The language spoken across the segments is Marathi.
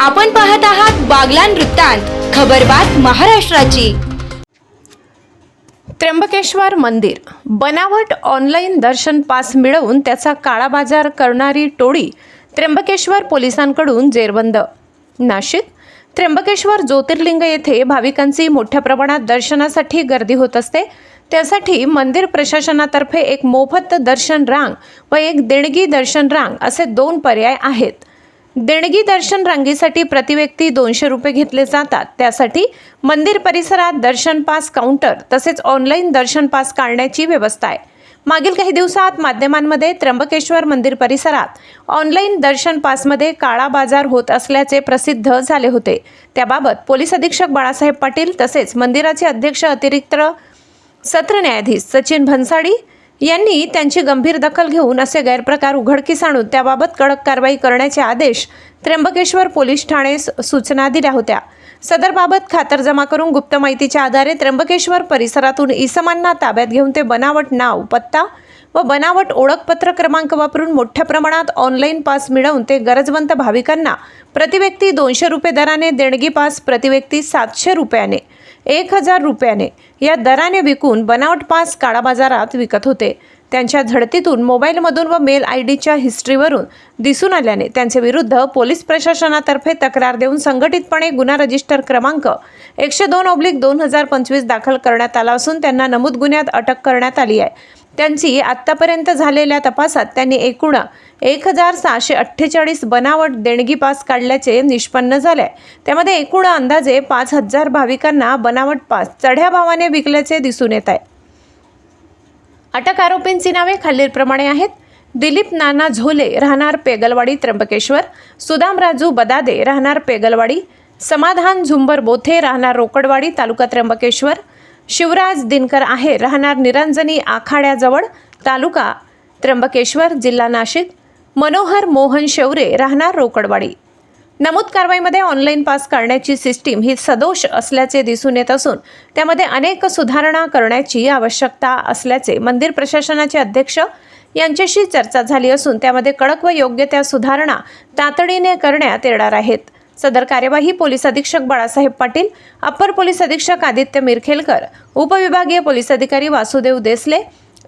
आपण पाहत आहात बागलान वृत्तांत खबरबात महाराष्ट्राची. त्र्यंबकेश्वर मंदिर. बनावट ऑनलाईन दर्शन पास मिळवून त्याचा काळाबाजार करणारी टोळी त्र्यंबकेश्वर पोलिसांकडून जेरबंद. नाशिक त्र्यंबकेश्वर ज्योतिर्लिंग येथे भाविकांची मोठ्या प्रमाणात दर्शनासाठी गर्दी होत असते. त्यासाठी मंदिर प्रशासनातर्फे एक मोफत दर्शन रांग व एक देणगी दर्शन रांग असे दोन पर्याय आहेत. देणगी दर्शन रांगेसाठी प्रतिव्यक्ती दोनशे रुपये घेतले जातात. त्यासाठी मंदिर परिसरात दर्शन पास काउंटर तसेच ऑनलाईन दर्शन पास काढण्याची व्यवस्था आहे. मागील काही दिवसात माध्यमांमध्ये त्र्यंबकेश्वर मंदिर परिसरात ऑनलाईन दर्शन पासमध्ये काळा बाजार होत असल्याचे प्रसिद्ध झाले होते. त्याबाबत पोलीस अधीक्षक बाळासाहेब पाटील तसेच मंदिराचे अध्यक्ष अतिरिक्त सत्र न्यायाधीश सचिन भन्साडी यांनी त्यांची गंभीर दखल घेऊन असे गैरप्रकार उघडकीस आणून त्याबाबत कडक कारवाई करण्याचे आदेश त्र्यंबकेश्वर पोलीस ठाणे सूचना दिल्या होत्या. सदरबाबत खातरजमा करून गुप्त माहितीच्या आधारे त्र्यंबकेश्वर परिसरातून इसमांना ताब्यात घेऊन ते बनावट नाव पत्ता व बनावट ओळखपत्र क्रमांक वापरून मोठ्या प्रमाणात ऑनलाईन पास मिळवून ते गरजवंत भाविकांना प्रतिव्यक्ती दोनशे रुपये दराने देणगी पास प्रतिव्यक्ती सातशे रुपयाने एक हजार रुपयाने या दराने विकून बनावट पास काळाबाजारात विकत होते. त्यांच्या झडतीतून मोबाईलमधून व मेल आय डीच्या हिस्ट्रीवरून दिसून आल्याने त्यांचे विरुद्ध पोलीस प्रशासनातर्फे तक्रार देऊन संघटितपणे गुन्हा रजिस्टर क्रमांक एकशे दोन ऑब्लिक दोन हजार पंचवीस दाखल करण्यात आला असून त्यांना नमूद गुन्ह्यात अटक करण्यात आली आहे. त्यांची आत्तापर्यंत झालेल्या तपासात त्यांनी एकूण एक हजार सहाशे अठ्ठेचाळीस बनावट देणगी पास काढल्याचे निष्पन्न झाले. त्यामध्ये एकूण अंदाजे पाच हजार भाविकांना बनावट पास चढ्या भावाने विकल्याचे दिसून येत आहे. अटक आरोपींची नावे खालीलप्रमाणे आहेत. दिलीप नाना झोले राहणार पेगलवाडी त्र्यंबकेश्वर. सुदाम राजू बदादे राहणार पेगलवाडी. समाधान झुंबर बोथे राहणार रोकडवाडी तालुका त्र्यंबकेश्वर. शिवराज दिनकर आहे. राहणार निरंजनी आखाड्याजवळ तालुका त्र्यंबकेश्वर जिल्हा नाशिक. मनोहर मोहन शेवरे राहणार रोकडवाडी. नमूद कारवाईमध्ये ऑनलाईन पास करण्याची सिस्टीम ही सदोष असल्याचे दिसून येत असून त्यामध्ये अनेक सुधारणा करण्याची आवश्यकता असल्याचे मंदिर प्रशासनाचे अध्यक्ष यांच्याशी चर्चा झाली असून त्यामध्ये कडक व योग्य त्या सुधारणा तातडीने करण्यात येणार आहेत. सदर कार्यवाही पोलीस अधीक्षक बाळासाहेब पाटील अप्पर पोलीस अधीक्षक आदित्य मिरखेलकर उपविभागीय पोलीस अधिकारी वासुदेव देसले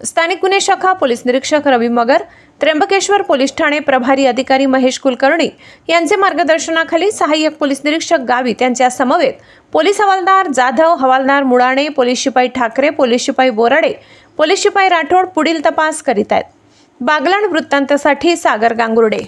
स्थानिक गुन्हे शाखा पोलीस निरीक्षक रवी मगर त्र्यंबकेश्वर पोलीस ठाणे प्रभारी अधिकारी महेश कुलकर्णी यांचे मार्गदर्शनाखाली सहाय्यक पोलीस निरीक्षक गावित यांच्या समवेत पोलीस हवालदार जाधव हवालदार मुळाणे पोलीस शिपाई ठाकरे पोलीस शिपाई बोराडे पोलीस शिपाई राठोड पुढील तपास करीत आहेत. बागलाण वृत्तांतासाठी सागर गांगुर्डे.